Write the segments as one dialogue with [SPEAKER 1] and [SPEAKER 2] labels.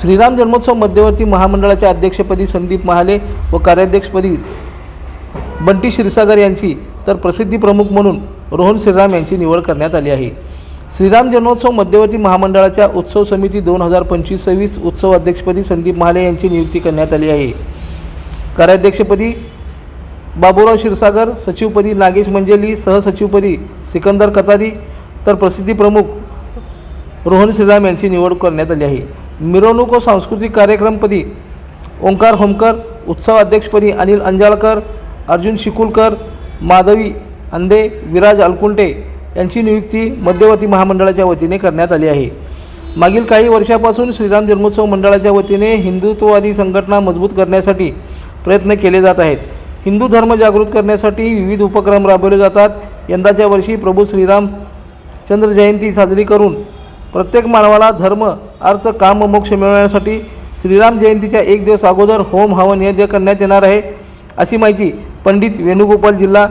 [SPEAKER 1] श्रीराम जन्मोत्सव मध्यवर्ती महामंडळाच्या अध्यक्षपदी संदीप महाले व कार्याध्यक्षपदी बंटी क्षीरसागर यांची तर प्रसिद्धी प्रमुख म्हणून रोहन श्रीराम यांची निवड करण्यात आली आहे. श्रीराम जन्मोत्सव मध्यवर्ती महामंडळाच्या उत्सव समिती दोन हजार पंचवीस सव्वीस उत्सव अध्यक्षपदी संदीप महाले यांची नियुक्ती करण्यात आली आहे. कार्याध्यक्षपदी बाबूराव क्षीरसागर सचिवपदी नागेश मंजेली सहसचिवपदी सिकंदर कतारी तर प्रसिद्धी प्रमुख रोहन श्रीराम यांची निवड करण्यात आली आहे. मिरवणूक व सांस्कृतिक कार्यक्रमपदी ओंकार होमकर उत्सव अध्यक्षपदी अनिल अंजाळकर अर्जुन शिकुलकर माधवी अंधे विराज अलकुंटे यांची नियुक्ती मध्यवर्ती महामंडळाच्या वतीने करण्यात आली आहे. मागील काही वर्षापासून श्रीराम जन्मोत्सव मंडळाच्या वतीने हिंदुत्ववादी संघटना मजबूत करण्यासाठी प्रयत्न केले जात आहेत. हिंदू धर्म जागृत करण्यासाठी विविध उपक्रम राबवले जातात. यंदाच्या वर्षी प्रभू श्रीराम चंद्र जयंती साजरी करून प्रत्येक मानवाला धर्म अर्थ काम मोक्ष मिळवण्यासाठी श्रीराम जयंतीच्या एक दिवस अगोदर होम हवन यज्ञ करण्यात येणार आहे अशी माहिती पंडित वेणुगोपाल जिल्हा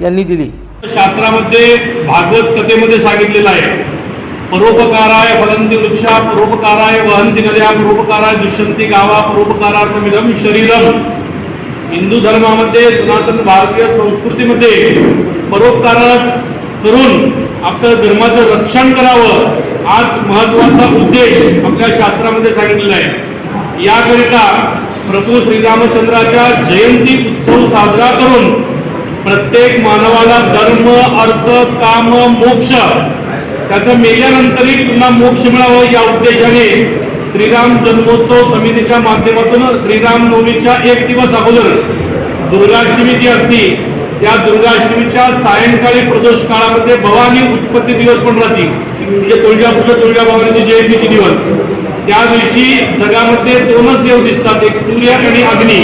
[SPEAKER 1] यांनी दिली.
[SPEAKER 2] शास्त्रामध्ये भागवत कथेमध्ये सांगितलेलं आहे. परोपकाराय फलंती वृक्षा परोपकाराय वहंती नद्या परोपकाराय दुष्यंती गावा परोपकारार्थमिदम शरीरम. हिंदू धर्मामध्ये सनातन भारतीय संस्कृतीमध्ये परोपकाराच करून आपल्या धर्माचं रक्षण करावं आज महत्त्वाचा उद्देश आपल्या शास्त्रामध्ये सांगितलेला आहे. याकरिता प्रभू श्रीरामचंद्राच्या जयंती उत्सव साजरा करून प्रत्येक मानवाला धर्म अर्थ काम मोक्ष त्याचं मेल्यानंतरही पुन्हा मोक्ष मिळावं या उद्देशाने श्रीराम जन्मोत्सव समितीच्या माध्यमातून श्रीराम नवमीच्या एक दिवस अगोदर दुर्गाष्टमी जी असती. त्या दुर्गाष्टमीच्या सायंकाळी प्रदोष काळामध्ये भवानी उत्पत्ती दिवस पण राहते. म्हणजे तुळजापूरच्या तुळजा भवानीची जयंतीची दिवस. त्या दिवशी जगामध्ये दोनच देव दिसतात एक सूर्य आणि अग्नी.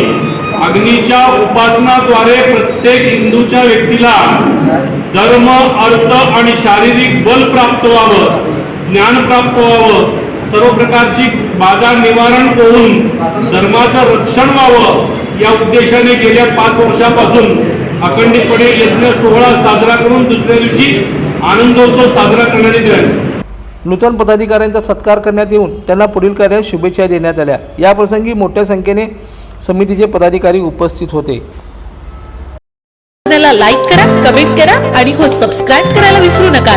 [SPEAKER 2] अग्नीच्या उपासनाद्वारे प्रत्येक हिंदूच्या व्यक्तीला धर्म अर्थ आणि शारीरिक बल प्राप्त व्हावं ज्ञान प्राप्त व्हावं सर्व प्रकारची बाधा निवारण होऊन धर्माचं रक्षण व्हावं या उद्देशाने गेल्या पाच वर्षापासून अखंडितपणे यज्ञ सोहळा साजरा करून दुसऱ्या दिवशी आनंदोत्सव साजरा करण्यात येत आहे
[SPEAKER 1] नूतन पदाधिकाऱ्यांचा सत्कार करण्यात येऊन त्यांना पुढील कार्यात शुभेच्छा देण्यात आल्या. याप्रसंगी मोठ्या संख्येने समितीचे पदाधिकारी उपस्थित होते.
[SPEAKER 3] लाईक करा कमेंट करा आणि हो सबस्क्राईब करायला विसरू नका.